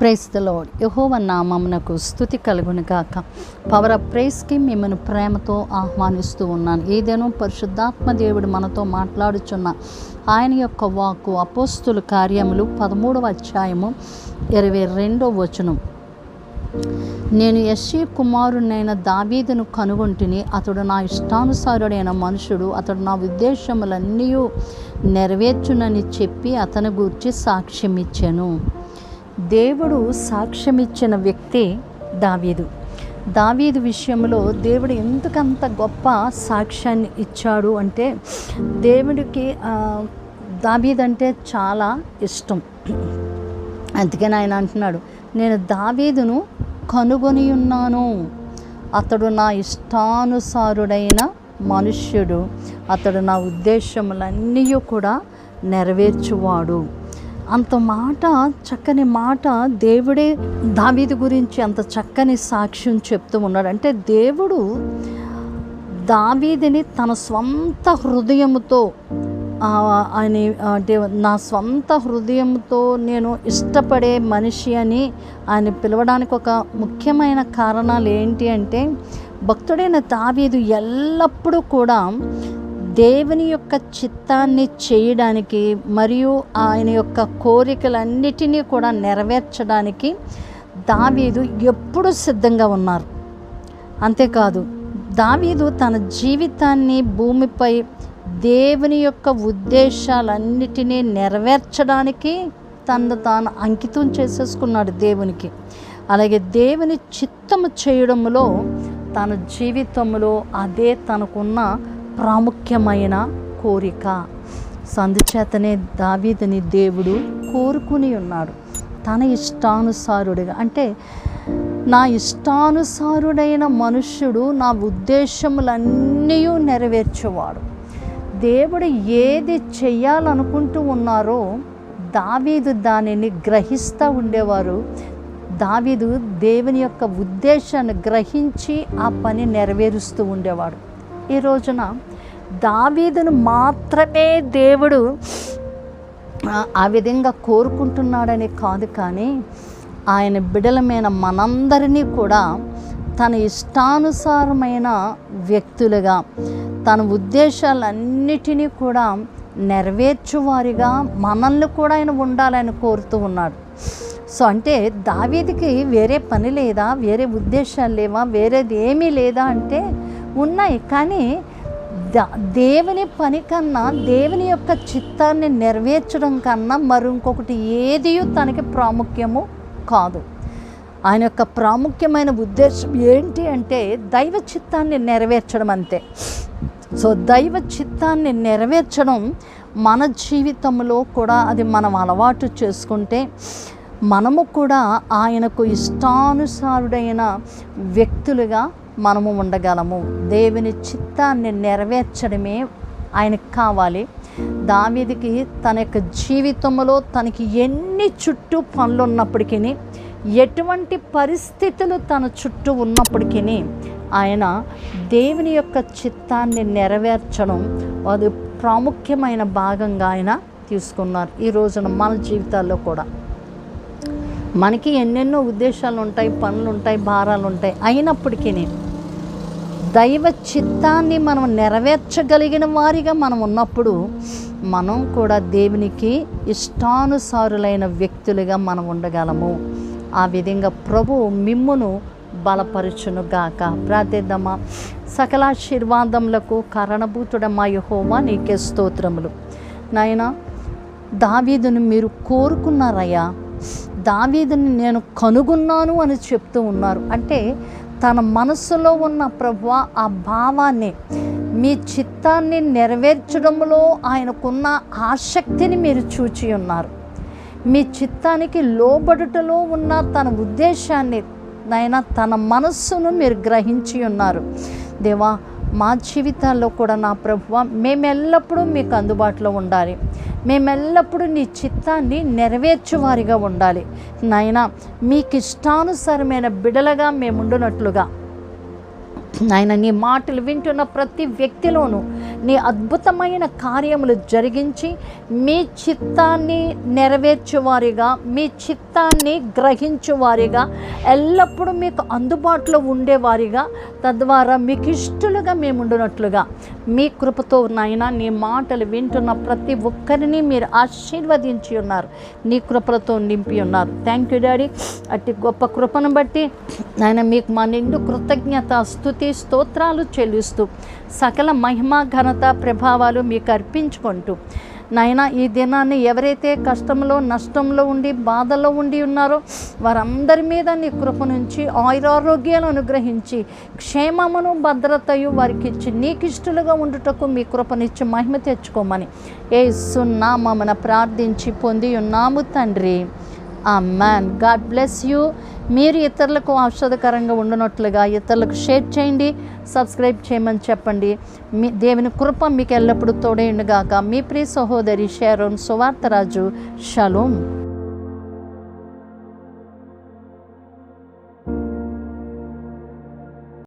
Price the lord యహోవ నామమునకు స్థుతి కలుగును గాక. పవర్ ఆఫ్ ప్రైస్కి మిమ్మల్ని ప్రేమతో ఆహ్వానిస్తూ ఉన్నాను. ఏదేనో పరిశుద్ధాత్మ దేవుడు మనతో మాట్లాడుచున్న ఆయన యొక్క వాక్కు అపోస్తుల కార్యములు పదమూడవ అధ్యాయము ఇరవై రెండో వచనం. నేను యశ్షీ కుమారునైన దావీదును కనుగొంటిని అతడు నా ఇష్టానుసారుడైన మనుషుడు అతడు నా ఉద్దేశములన్నీ నెరవేర్చునని చెప్పి అతని గూర్చి సాక్ష్యం ఇచ్చాను దేవుడు సాక్ష్యమిచ్చిన వ్యక్తి దావీదు. దావీదు విషయంలో దేవుడు ఎందుకంత గొప్ప సాక్ష్యాన్ని ఇచ్చాడు అంటే దేవుడికి దావీదు అంటే చాలా ఇష్టం. అందుకని ఆయన అంటున్నాడు నేను దావీదును కనుగొని ఉన్నాను. అతడు నా ఇష్టానుసారుడైన మనుష్యుడు. అతడు నా ఉద్దేశములన్నీ కూడా నెరవేర్చువాడు. అంత మాట చక్కని మాట దేవుడే దావీది గురించి అంత చక్కని సాక్ష్యం చెప్తూ ఉన్నాడు. అంటే దేవుడు దావీదిని తన స్వంత హృదయముతో అని ఆయన అంటే నా స్వంత హృదయంతో నేను ఇష్టపడే మనిషి అని ఆయన పిలవడానికి ఒక ముఖ్యమైన కారణాలు ఏంటి అంటే భక్తుడైన దావీదు ఎల్లప్పుడూ కూడా దేవుని యొక్క చిత్తాన్ని చేయడానికి మరియు ఆయన యొక్క కోరికలన్నిటినీ కూడా నెరవేర్చడానికి దావీదు ఎప్పుడూ సిద్ధంగా ఉన్నారు. అంతేకాదు దావీదు తన జీవితాన్ని భూమిపై దేవుని యొక్క ఉద్దేశాలన్నిటినీ నెరవేర్చడానికి తను తాను అంకితం చేసేసుకున్నాడు దేవునికి. అలాగే దేవుని చిత్తము చేయడంలో తన జీవితంలో అదే తనకున్న ప్రాముఖ్యమైన కోరిక. సందుచేతనే దావీదని దేవుడు కోరుకుని ఉన్నాడు. తన ఇష్టానుసారుడిగా అంటే నా ఇష్టానుసారుడైన మనుష్యుడు నా ఉద్దేశములన్నీ నెరవేర్చేవాడు. దేవుడు ఏది చెయ్యాలనుకుంటూ ఉన్నారో దావీదు దానిని గ్రహిస్తూ ఉండేవారు. దావీదు దేవుని యొక్క ఉద్దేశాన్ని గ్రహించి ఆ పని నెరవేరుస్తూ ఉండేవాడు. ఈ రోజున దావీదును మాత్రమే దేవుడు ఆ- విధంగా కోరుకుంటున్నాడని కాదు కానీ ఆయన బిడలమైన మనందరినీ కూడా తన ఇష్టానుసారమైన వ్యక్తులుగా తన ఉద్దేశాలన్నిటినీ కూడా నెరవేర్చువారిగా మనల్ని కూడా ఆయన ఉండాలని కోరుతూ ఉన్నాడు. సో అంటే దావీదికి వేరే పని లేదా వేరే ఉద్దేశాలు లేవా వేరేది ఏమీ లేదా అంటే ఉన్నాయి. కానీ దేవుని పని కన్నా దేవుని యొక్క చిత్తాన్ని నెరవేర్చడం కన్నా మరింకొకటి ఏది తనకి ప్రాముఖ్యము కాదు. ఆయన యొక్క ప్రాముఖ్యమైన ఉద్దేశం ఏంటి అంటే దైవ చిత్తాన్ని నెరవేర్చడం అంతే. సో దైవ చిత్తాన్ని నెరవేర్చడం మన జీవితంలో కూడా అది మనం అలవాటు చేసుకుంటే మనము కూడా ఆయనకు ఇష్టానుసారుడైన వ్యక్తులుగా మనము ఉండగలము. దేవుని చిత్తాన్ని నెరవేర్చడమే ఆయనకు కావాలి. దావీదికి తన యొక్క జీవితంలో తనకి ఎన్ని చుట్టూ పనులు ఉన్నప్పటికీ ఎటువంటి పరిస్థితులు తన చుట్టూ ఉన్నప్పటికీ ఆయన దేవుని యొక్క చిత్తాన్ని నెరవేర్చడం అది ప్రాముఖ్యమైన భాగంగా ఆయన తీసుకున్నారు ఈ రోజున మన జీవితాల్లో కూడా. మనకి ఎన్నెన్నో ఉద్దేశాలు ఉంటాయి పనులు ఉంటాయి భారాలు ఉంటాయి అయినప్పటికీ దైవ చిత్తాన్ని మనం నెరవేర్చగలిగిన వారిగా మనం ఉన్నప్పుడు మనం కూడా దేవునికి ఇష్టానుసారులైన వ్యక్తులుగా మనం ఉండగలము. ఆ విధంగా ప్రభు మిమ్మును బలపరచును గాక ప్రార్థిద్దామా. సకలాశీర్వాదములకు కరణభూతుడమ్మా యహోవా నీకే స్తోత్రములు. నాయనా దావీదును మీరు కోరుకున్నారయ్యా. దావీదుని నేను కనుగొన్నాను అని చెప్తూ ఉన్నారు. అంటే తన మనసులో ఉన్న ప్రభు ఆ భావాన్ని మీ చిత్తాన్ని నెరవేర్చడంలో ఆయనకున్న ఆసక్తిని మీరు చూచి ఉన్నారు. మీ చిత్తానికి లోబడుటలో ఉన్న తన ఉద్దేశాన్ని నాయన తన మనస్సును మీరు గ్రహించి ఉన్నారు. దేవా మా జీవితాల్లో కూడా నా ప్రభువ మేము ఎల్లప్పుడూ మీకు అందుబాటులో ఉండాలి. మేమెల్లప్పుడూ నీ చిత్తాన్ని నెరవేర్చువారిగా ఉండాలి. నాయన మీకు ఇష్టానుసారమైన బిడలగా మేముండునట్లుగా. నాయన నీ మాటలు వింటున్న ప్రతి వ్యక్తిలోనూ నీ అద్భుతమైన కార్యములు జరిగించి మీ చిత్తాన్ని నెరవేర్చేవారిగా మీ చిత్తాన్ని గ్రహించువారిగా ఎల్లప్పుడూ మీకు అందుబాటులో ఉండేవారిగా తద్వారా మీకు ఇష్టలుగా మేముండునట్లుగా. మీ కృపతో నాయన నీ మాటలు వింటున్న ప్రతి ఒక్కరిని మీరు ఆశీర్వదించి ఉన్నారు. నీ కృపలతో నింపి ఉన్నారు. థ్యాంక్ యూ డాడీ అట్టి గొప్ప కృపను బట్టి నాయన మీకు మా నిండు కృతజ్ఞత స్థుతి స్తోత్రాలు చెల్లిస్తూ సకల మహిమ ఘనత ప్రభావాలు మీకు అర్పించుకుంటూ. నాయన ఈ దినాన్ని ఎవరైతే కష్టంలో నష్టంలో ఉండి బాధల్లో ఉండి ఉన్నారో వారందరి మీద నీ కృప నుంచి ఆయురారోగ్యాలు అనుగ్రహించి క్షేమమును భద్రతయు వారికి ఇచ్చి నీకిష్టలుగా ఉండుటకు మీ కృపనిచ్చి మహిమ తెచ్చుకోమని ఏ సున్నామన ప్రార్థించి పొంది ఉన్నాము తండ్రి. ఆ మ్యాన్ గాడ్ బ్లెస్ యూ మీరు ఇతరులకు ఔషధకరంగా ఉండనట్లుగా ఇతరులకు షేర్ చేయండి సబ్స్క్రైబ్ చేయమని చెప్పండి. మీ దేవుని కృప మీకు ఎల్లప్పుడూ తోడేయండుగాక మీ ప్రియ సహోదరి షేరోన్ సువార్తరాజు. షలోం.